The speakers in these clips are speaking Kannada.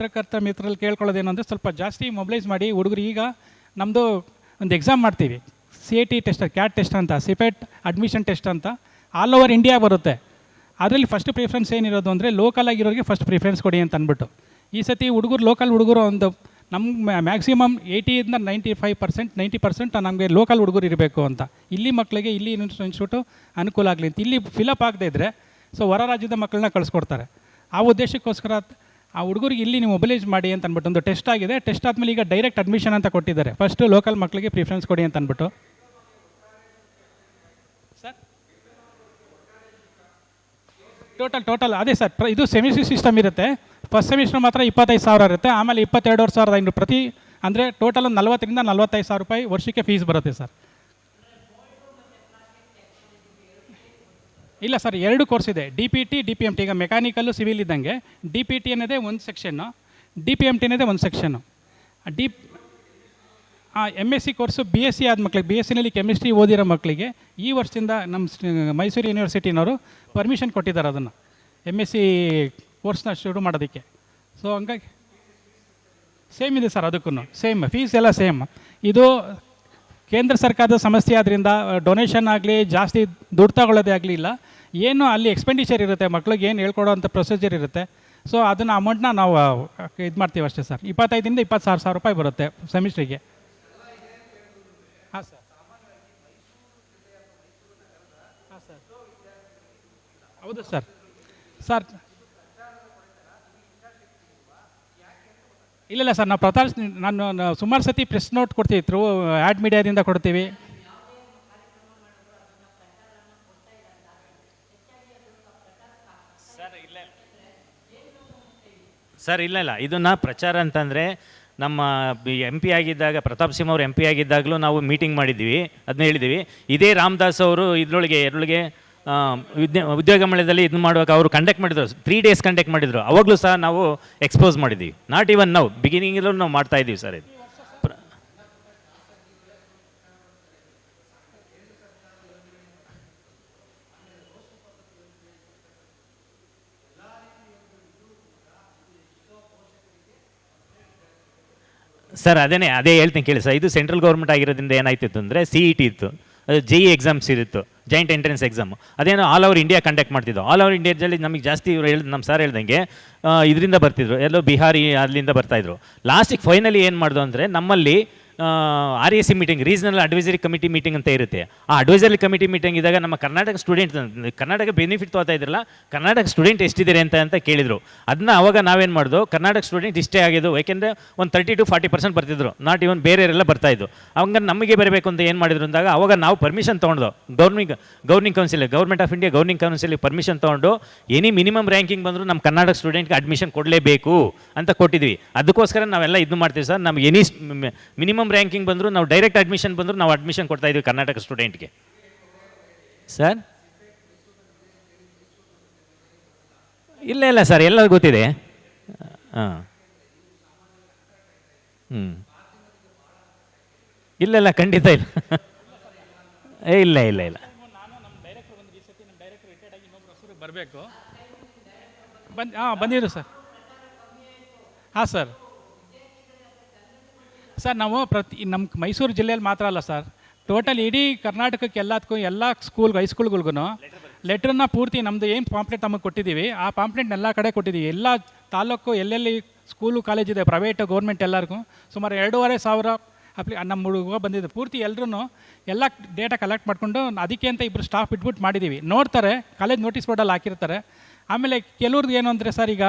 ಪತ್ರಕರ್ತ ಮಿತ್ರರಲ್ಲಿ ಕೇಳ್ಕೊಳ್ಳೋದೇನು ಅಂದರೆ ಸ್ವಲ್ಪ ಜಾಸ್ತಿ ಮೊಬಿಲೈಸ್ ಮಾಡಿ ಹುಡುಗರು ಈಗ ನಮ್ಮದು ಒಂದು ಎಕ್ಸಾಮ್ ಮಾಡ್ತೀವಿ. C A T test CAT test ಅಂತ ಸಿಪೆಟ್ ಅಡ್ಮಿಷನ್ ಟೆಸ್ಟ್ ಅಂತ ಆಲ್ ಓವರ್ ಇಂಡಿಯಾ ಬರುತ್ತೆ. ಅದರಲ್ಲಿ ಫಸ್ಟ್ ಪ್ರಿಫರೆನ್ಸ್ ಏನಿರೋದು ಅಂದರೆ ಲೋಕಲ್ ಆಗಿರೋರಿಗೆ ಫಸ್ಟ್ ಪ್ರಿಫರೆನ್ಸ್ ಕೊಡಿ ಅಂತ ಅಂದ್ಬಿಟ್ಟು. ಈ ಸತಿ ಹುಡುಗರು ಲೋಕಲ್ ಹುಡುಗರು ಒಂದು ನಮ್ಮ maximum ಏಯ್ಟಿಯಿಂದ ninety five percent ninety percent ನಮಗೆ ಲೋಕಲ್ ಹುಡುಗರು ಇರಬೇಕು ಅಂತ. ಇಲ್ಲಿ ಮಕ್ಕಳಿಗೆ ಇಲ್ಲಿ ಇನ್ಸ್ಟಿಟ್ಯೂಟು ಅನುಕೂಲ ಆಗಲಿ ಅಂತ. ಇಲ್ಲಿ ಫಿಲಪ್ ಆಗದೇ ಇದ್ದರೆ ಸೊ ಹೊರ ರಾಜ್ಯದ ಮಕ್ಕಳನ್ನ ಕಳಿಸ್ಕೊಡ್ತಾರೆ. ಆ ಉದ್ದೇಶಕ್ಕೋಸ್ಕರ ಆ ಹುಡುಗರಿಗೆ ಇಲ್ಲಿ ನೀವು ಮೊಬಿಲೈಸ್ ಮಾಡಿ ಅಂತ ಅಂದ್ಬಿಟ್ಟು ಒಂದು ಟೆಸ್ಟ್ ಆಗಿದೆ. ಟೆಸ್ಟ್ ಆದಮೇಲೆ ಈಗ ಡೈರೆಕ್ಟ್ ಅಡ್ಮಿಷನ್ ಅಂತ ಕೊಟ್ಟಿದ್ದಾರೆ. ಫಸ್ಟು ಲೋಕಲ್ ಮಕ್ಕಳಿಗೆ ಪ್ರಿಫರೆನ್ಸ್ ಕೊಡಿ ಅಂತ ಅಂದ್ಬಿಟ್ಟು. ಸರ್ ಟೋಟಲ್ ಟೋಟಲ್ ಅದೇ ಸರ್ ಇದು ಸೆಮಿಸ್ಟರ್ ಸಿಸ್ಟಮ್ ಇರುತ್ತೆ. ಫಸ್ಟ್ ಸೆಮಿಸ್ಟರ್ ಮಾತ್ರ ಇಪ್ಪತ್ತೈದು ಸಾವಿರ ಇರುತ್ತೆ. ಆಮೇಲೆ ಇಪ್ಪತ್ತೆರಡುವರೆ ಸಾವಿರದ ಐನೂರು ಪ್ರತಿ, ಅಂದರೆ ಟೋಟಲ್ ನಲ್ವತ್ತರಿಂದ ನಲ್ವತ್ತೈದು ಸಾವಿರ ರೂಪಾಯಿ ವರ್ಷಕ್ಕೆ ಫೀಸ್ ಬರುತ್ತೆ ಸರ್ ಇಲ್ಲ ಸರ್, ಎರಡು ಕೋರ್ಸ್ ಇದೆ. D P T D P M T ಈಗ ಮೆಕ್ಯಾನಿಕಲ್ಲು ಸಿವಿಲ್ ಇದ್ದಂಗೆ ಡಿ ಪಿ ಟಿ ಅನ್ನೋದೇ ಒಂದು section D P M T ಅನ್ನೋದೇ ಒಂದು section D M S C course B S C ಆದ ಮಕ್ಕಳಿಗೆ ಬಿ ಎಸ್ ಸಿನಲ್ಲಿ ಕೆಮಿಸ್ಟ್ರಿ ಓದಿರೋ ಮಕ್ಕಳಿಗೆ ಈ ವರ್ಷದಿಂದ ನಮ್ಮ ಮೈಸೂರು ಯೂನಿವರ್ಸಿಟಿನವರು ಪರ್ಮಿಷನ್ ಕೊಟ್ಟಿದ್ದಾರೆ ಅದನ್ನು. ಎಂ ಎಸ್ ಸಿ ಕೋರ್ಸ್ನ ಶುರು ಮಾಡೋದಕ್ಕೆ. ಸೊ ಹಂಗಾಗಿ ಸೇಮ್ ಇದೆ ಸರ್ ಅದಕ್ಕೂ ಸೇಮ್ ಫೀಸ್ ಎಲ್ಲ ಸೇಮ್ ಇದು ಕೇಂದ್ರ ಸರ್ಕಾರದ ಸಮಸ್ಯೆ ಆದ್ದರಿಂದ ಡೊನೇಷನ್ ಆಗಲಿ, ಜಾಸ್ತಿ ದುಡ್ಡು ತಗೊಳ್ಳೋದೇ ಆಗಲಿ ಇಲ್ಲ. ಏನು ಅಲ್ಲಿ ಎಕ್ಸ್ಪೆಂಡಿಚರ್ ಇರುತ್ತೆ, ಮಕ್ಳಿಗೆ ಏನು ಹೇಳ್ಕೊಡೋ ಅಂಥ ಪ್ರೊಸೀಜರ್ ಇರುತ್ತೆ. ಸೊ ಅದನ್ನು ಅಮೌಂಟ್ನ ನಾವು ಇದು ಮಾಡ್ತೀವಿ ಅಷ್ಟೇ ಸರ್ ಇಪ್ಪತ್ತೈದರಿಂದ ಇಪ್ಪತ್ತು ಸಾವಿರ ಸಾವಿರ ರೂಪಾಯಿ ಬರುತ್ತೆ ಸೆಮಿಸ್ಟ್ರಿಗೆ ಹಾಂ ಸರ್ ಹಾಂ ಸರ್ ಹೌದು ಸರ್ ಸರ್ ಇಲ್ಲ ಇಲ್ಲ ಸರ್ ನಾವು ಪ್ರತಾಪ್ ನಾನು ಸುಮಾರು ಸತಿ ಪ್ರೆಸ್ ನೋಟ್ ಕೊಡ್ತೀವಿ ಥ್ರೂ ಆ್ಯಡ್ ಮೀಡಿಯಾದಿಂದ ಕೊಡ್ತೀವಿ. ಸರ್, ಇಲ್ಲ ಇಲ್ಲ. ಇದನ್ನ ಪ್ರಚಾರ ಅಂತಂದರೆ ನಮ್ಮ ಎಂ ಪಿ ಆಗಿದ್ದಾಗ, ಪ್ರತಾಪ್ ಸಿಂಹ ಅವರು ಎಂ ಪಿ ಆಗಿದ್ದಾಗಲೂ ನಾವು ಮೀಟಿಂಗ್ ಮಾಡಿದ್ದೀವಿ. ಅದನ್ನ ಹೇಳಿದ್ದೀವಿ. ಇದೇ ರಾಮದಾಸ್ ಅವರು ಇದರೊಳಗೆ ಎರಳಿಗೆ ಉದ್ಯೋಗ ಮೇಳದಲ್ಲಿ ಇದನ್ನ ಮಾಡುವಾಗ ಅವರು ಕಂಡಕ್ಟ್ ಮಾಡಿದ್ರು. ತ್ರೀ ಡೇಸ್ ಕಂಡಕ್ಟ್ ಮಾಡಿದ್ರು. ಅವಾಗಲೂ ಸಹ ನಾವು ಎಕ್ಸ್ಪೋಸ್ ಮಾಡಿದ್ದೀವಿ. ನಾಟ್ ಈವನ್ ನಾವು ಬಿಗಿನಿಂಗಲ್ಲೂ ನಾವು ಮಾಡ್ತಾ ಇದ್ದೀವಿ ಸರ್ ಇದು. ಸರ್ ಅದೇನೇ ಅದೇ ಹೇಳ್ತೀನಿ ಕೇಳಿ ಸರ್. ಇದು ಸೆಂಟ್ರಲ್ ಗೌರ್ಮೆಂಟ್ ಆಗಿರೋದ್ರಿಂದ ಏನಾಯ್ತಿತ್ತು ಅಂದರೆ ಸಿ ಇ ಟಿ ಇತ್ತು. ಅದು ಜೆ ಇ ಎಕ್ಸಾಮ್ಸ್ ಇರುತ್ತು. ಜಾಯಿಂಟ್ ಎಂಟ್ರೆನ್ಸ್ ಎಕ್ಸಾಮ್ ಅದೇನೋ ಆಲ್ ಓವರ್ ಇಂಡಿಯಾ ಕಂಡಕ್ಟ್ ಮಾಡ್ತಿದ್ದು ಆಲ್ ಓವರ್ ಇಂಡಿಯಾದಲ್ಲಿ ನಮಗೆ ಜಾಸ್ತಿ ಇವರು ಹೇಳಿದ್ರು ನಮ್ಮ ಸರ್ ಹೇಳ್ದಂಗೆ ಇದರಿಂದ ಬರ್ತಿದ್ರು. ಎಲ್ಲೋ ಬಿಹಾರಿ ಅಲ್ಲಿಂದ ಬರ್ತಾಯಿದ್ರು ಲಾಸ್ಟಿಗೆ ಫೈನಲಿ ಏನು ಮಾಡಿದ್ರು ಅಂದರೆ ನಮ್ಮಲ್ಲಿ R A C meeting regional advisory committee meeting ಅಂತ ಇರುತ್ತೆ. ಆ ಅಡ್ವೈಸರಿ ಕಮಿಟಿ ಮೀಟಿಂಗ್ ಇದ್ದಾಗ ನಮ್ಮ ಕರ್ನಾಟಕ ಸ್ಟೂಡೆಂಟ್ ಕರ್ನಾಟಕ ಬೆನಿಫಿಟ್ ತೋತಾ ಇದ್ರಲ್ಲ, ಕರ್ನಾಟಕ ಸ್ಟೂಡೆಂಟ್ ಎಷ್ಟಿದ್ದಾರೆ ಅಂತ ಅಂತ ಕೇಳಿದರು. ಅದನ್ನ ಅವಾಗ ನಾವೇನು ಮಾಡೋದು, ಕರ್ನಾಟಕ ಸ್ಟೂಡೆಂಟ್ ಇಷ್ಟೇ ಆಗಿದ್ದು ಯಾಕೆಂದರೆ ಒಂದು ತರ್ಟಿ ಟು ಫಾರ್ಟಿ ಪರ್ಸೆಂಟ್ ಬರ್ತಿದ್ರು. ನಾಟ್ ಇವನ್ ಬೇರೆಯವರೆಲ್ಲ ಬರ್ತಾ ಇದ್ದು ಅವಾಗ ನಮಗೆ ಬರಬೇಕು ಅಂತ ಏನು ಮಾಡಿದ್ರು ಅಂದಾಗ, ಅವಾಗ ನಾವು ಪರ್ಮಿಷನ್ ತೊಗೊಂಡು governing governing council government of India governing council permission ತೊಗೊಂಡು ಎನಿ ಮಿನಿಮಮ್ ರ್ಯಾಂಕಿಂಗ್ ಬಂದರೂ ನಮ್ಮ ಕರ್ನಾಟಕ ಸ್ಟೂಡೆಂಟ್ಗೆ ಅಡ್ಮಿಷನ್ ಕೊಡಲೇಬೇಕು ಅಂತ ಕೊಟ್ಟಿದ್ವಿ. ಅದಕ್ಕೋಸ್ಕರ ನಾವೆಲ್ಲ ಇದು ಮಾಡ್ತೀವಿ ಸರ್. ನಮ್ಮ ಎನಿ ಮಿನಿಮಮ್ ರ್ಯಾಂಕಿಂಗ್ ಬಂದರೂ, ನಾವು ಡೈರೆಕ್ಟ್ ಅಡ್ಮಿಷನ್ ಬಂದರೂ, ನಾವು ಅಡ್ಮಿಷನ್ ಕೊಡ್ತಾ ಇದ್ದೀವಿ ಕರ್ನಾಟಕ ಸ್ಟೂಡೆಂಟ್ಗೆ ಸರ್ ಇಲ್ಲ ಇಲ್ಲ ಸರ್ ಎಲ್ಲ ಗೊತ್ತಿದೆ. ಹಾಂ. ಹ್ಞೂ ಇಲ್ಲ ಇಲ್ಲ, ಖಂಡಿತ ಇಲ್ಲ. ಏ, ಇಲ್ಲ ಇಲ್ಲ ಇಲ್ಲ. ಬರಬೇಕು ಬಂದು, ಹಾಂ, ಬಂದಿದ್ರು ಸರ್ ಹಾಂ ಸರ್ ಸರ್, ನಾವು ಪ್ರತಿ ನಮ್ಮ ಮೈಸೂರು ಜಿಲ್ಲೆಯಲ್ಲಿ ಮಾತ್ರ ಅಲ್ಲ ಸರ್. ಟೋಟಲ್ ಇಡೀ ಕರ್ನಾಟಕಕ್ಕೆ ಎಲ್ಲದಕ್ಕೂ, ಎಲ್ಲ ಸ್ಕೂಲ್ಗೆ ಹೈಸ್ಕೂಲ್ಗಳಿಗೂ ಲೆಟ್ರನ್ನ ಪೂರ್ತಿ ನಮ್ಮದು ಏನು ಪಾಂಪ್ಲೆಟ್ ನಮಗೆ ಕೊಟ್ಟಿದ್ದೀವಿ, ಆ ಪಾಂಪ್ಲೆಟ್ನ ಎಲ್ಲ ಕಡೆ ಕೊಟ್ಟಿದ್ದೀವಿ. ಎಲ್ಲ ತಾಲೂಕು, ಎಲ್ಲೆಲ್ಲಿ ಸ್ಕೂಲು ಕಾಲೇಜ್ ಇದೆ ಪ್ರೈವೇಟ್ ಗೌರ್ಮೆಂಟ್ ಎಲ್ಲರಿಗೂ, ಸುಮಾರು ಎರಡೂವರೆ ಸಾವಿರ ಅಪ್ಲಿ ನಮ್ಮ ಹುಡುಗ ಬಂದಿದೆ ಪೂರ್ತಿ ಎಲ್ಲರೂ ಎಲ್ಲ ಡೇಟಾ ಕಲೆಕ್ಟ್ ಮಾಡಿಕೊಂಡು ಅದಕ್ಕೆ ಅಂತ ಇಬ್ಬರು ಸ್ಟಾಫ್ ಬಿಟ್ಬಿಟ್ಟು ಮಾಡಿದ್ದೀವಿ. ನೋಡ್ತಾರೆ ಕಾಲೇಜ್ ನೋಟಿಸ್ ಬೋರ್ಡಲ್ಲಿ ಹಾಕಿರ್ತಾರೆ. ಆಮೇಲೆ ಕೆಲವ್ರದ್ದು ಏನು ಅಂದರೆ ಸರ್ ಈಗ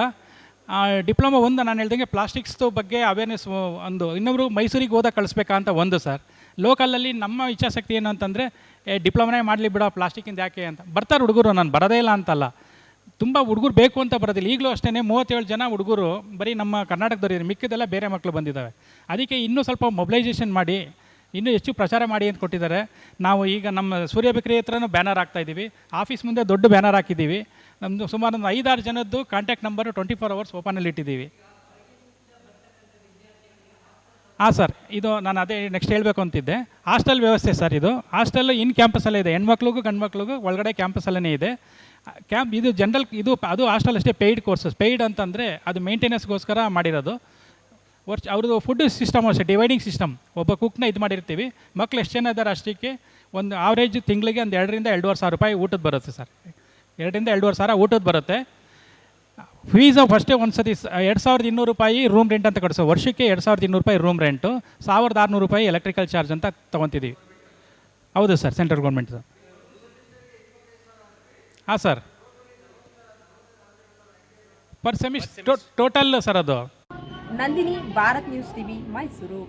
ಡಿಪ್ಲೊಮಾ ಒಂದು ನಾನು ಹೇಳ್ದಂಗೆ ಪ್ಲಾಸ್ಟಿಕ್ಸ್ದು ಬಗ್ಗೆ ಅವೇರ್ನೆಸ್ ಒಂದು, ಇನ್ನೊಬ್ರು ಮೈಸೂರಿಗೆ ಹೋದಾಗ ಕಳಿಸ್ಬೇಕಾ ಅಂತ ಒಂದು ಸರ್ ಲೋಕಲಲ್ಲಿ ನಮ್ಮ ಇಚ್ಛಾಶಕ್ತಿ ಏನು ಅಂತಂದರೆ ಡಿಪ್ಲೊಮಾನೇ ಮಾಡಲಿ ಬಿಡೋ ಪ್ಲಾಸ್ಟಿಕಿಂದ ಯಾಕೆ? ಅಂತ. ಬರ್ತಾರೆ ಹುಡುಗರು, ನಾನು ಬರೋದೇ ಇಲ್ಲ ಅಂತಲ್ಲ. ತುಂಬ ಹುಡುಗರು ಬೇಕು ಅಂತ ಬರೋದಿಲ್ಲ. ಈಗಲೂ ಅಷ್ಟೇ ಮೂವತ್ತೇಳು ಜನ ಹುಡುಗರು ಬರೀ ನಮ್ಮ ಕರ್ನಾಟಕದವ್ರು ಮಿಕ್ಕಿದೆಲ್ಲ ಬೇರೆ ಮಕ್ಕಳು ಬಂದಿದ್ದಾವೆ. ಅದಕ್ಕೆ ಇನ್ನೂ ಸ್ವಲ್ಪ ಮೊಬಿಲೈಸೇಷನ್ ಮಾಡಿ, ಇನ್ನೂ ಹೆಚ್ಚು ಪ್ರಚಾರ ಮಾಡಿ ಅಂತ ಕೊಟ್ಟಿದ್ದಾರೆ. ನಾವು ಈಗ ನಮ್ಮ ಸೂರ್ಯ ಬೇಕರಿ ಹತ್ರನೂ ಬ್ಯಾನರ್ ಹಾಕ್ತಾಯಿದ್ದೀವಿ ಆಫೀಸ್ ಮುಂದೆ ದೊಡ್ಡ ಬ್ಯಾನರ್ ಹಾಕಿದ್ದೀವಿ. ನಮ್ಮದು ಸುಮಾರು ಒಂದು ಐದಾರು ಜನದ್ದು contact number twenty four hours ಓಪನಲ್ಲಿ ಇಟ್ಟಿದ್ದೀವಿ. ಹಾಂ ಸರ್ ಇದು ನಾನು ಅದೇ ನೆಕ್ಸ್ಟ್ ಹೇಳಬೇಕು ಅಂತಿದ್ದೆ. ಹಾಸ್ಟೆಲ್ ವ್ಯವಸ್ಥೆ ಸರ್ ಇದು. ಹಾಸ್ಟೆಲ್ ಇನ್ ಕ್ಯಾಂಪಸಲ್ಲೇ ಇದೆ. ಹೆಣ್ಮಕ್ಳಿಗೂ ಗಂಡು ಮಕ್ಳಿಗೂ ಒಳಗಡೆ ಕ್ಯಾಂಪಸಲ್ಲೇ ಇದೆ. ಕ್ಯಾಂಪ್ ಇದು ಜನರಲ್ ಇದು, ಅದು ಹಾಸ್ಟೆಲ್ ಅಷ್ಟೇ ಪೇಯ್ಡ್ ಕೋರ್ಸಸ್ ಪೇಯ್ಡ್ ಅಂತಂದರೆ ಅದು ಮೇಂಟೆನೆನ್ಸ್ಗೋಸ್ಕರ ಮಾಡಿರೋದು. ವರ್ಷ, ಅವ್ರದ್ದು ಫುಡ್ ಸಿಸ್ಟಮ್ ಅಷ್ಟೇ ಡಿವೈಡಿಂಗ್ ಸಿಸ್ಟಮ್ ಒಬ್ಬ ಕುಕ್ನ ಇದು ಮಾಡಿರ್ತೀವಿ. ಮಕ್ಳು ಎಷ್ಟು ಜನ ಇದ್ದಾರೆ ಅಷ್ಟಕ್ಕೆ ಒಂದು ಆವ್ರೇಜ್ ತಿಂಗಳಿಗೆ ಒಂದು ಎರಡರಿಂದ ಎರಡೂವರೆ ಸಾವಿರ ರೂಪಾಯಿ ಊಟದ ಬರುತ್ತೆ ಸರ್ ಎರಡರಿಂದ ಎರಡೂವರೆ ಸಾವಿರ ಊಟದ ಬರುತ್ತೆ. ಫೀಸ್ ಫಸ್ಟೇ ಒಂದು ಸತಿ ಎರಡು ಸಾವಿರದ ಇನ್ನೂರು ರೂಪಾಯಿ ರೂಮ್ ರೆಂಟ್ ಅಂತ ಕಟ್ಸೋ. ವರ್ಷಕ್ಕೆ ಎರಡು ಸಾವಿರದ ಇನ್ನೂರು ರೂಪಾಯಿ ರೂಮ್ ರೆಂಟು ಸಾವಿರದ ಆರುನೂರು ರೂಪಾಯಿ ಎಲೆಕ್ಟ್ರಿಕಲ್ ಚಾರ್ಜ್ ಅಂತ ತೊಗೊತಿದ್ದೀವಿ ಹೌದು ಸರ್ ಸೆಂಟ್ರಲ್ ಗೌರ್ಮೆಂಟ್ದು ಹಾಂ sir. Per semester total sir ಅದು. Nandini Bharat news TV Mysuru.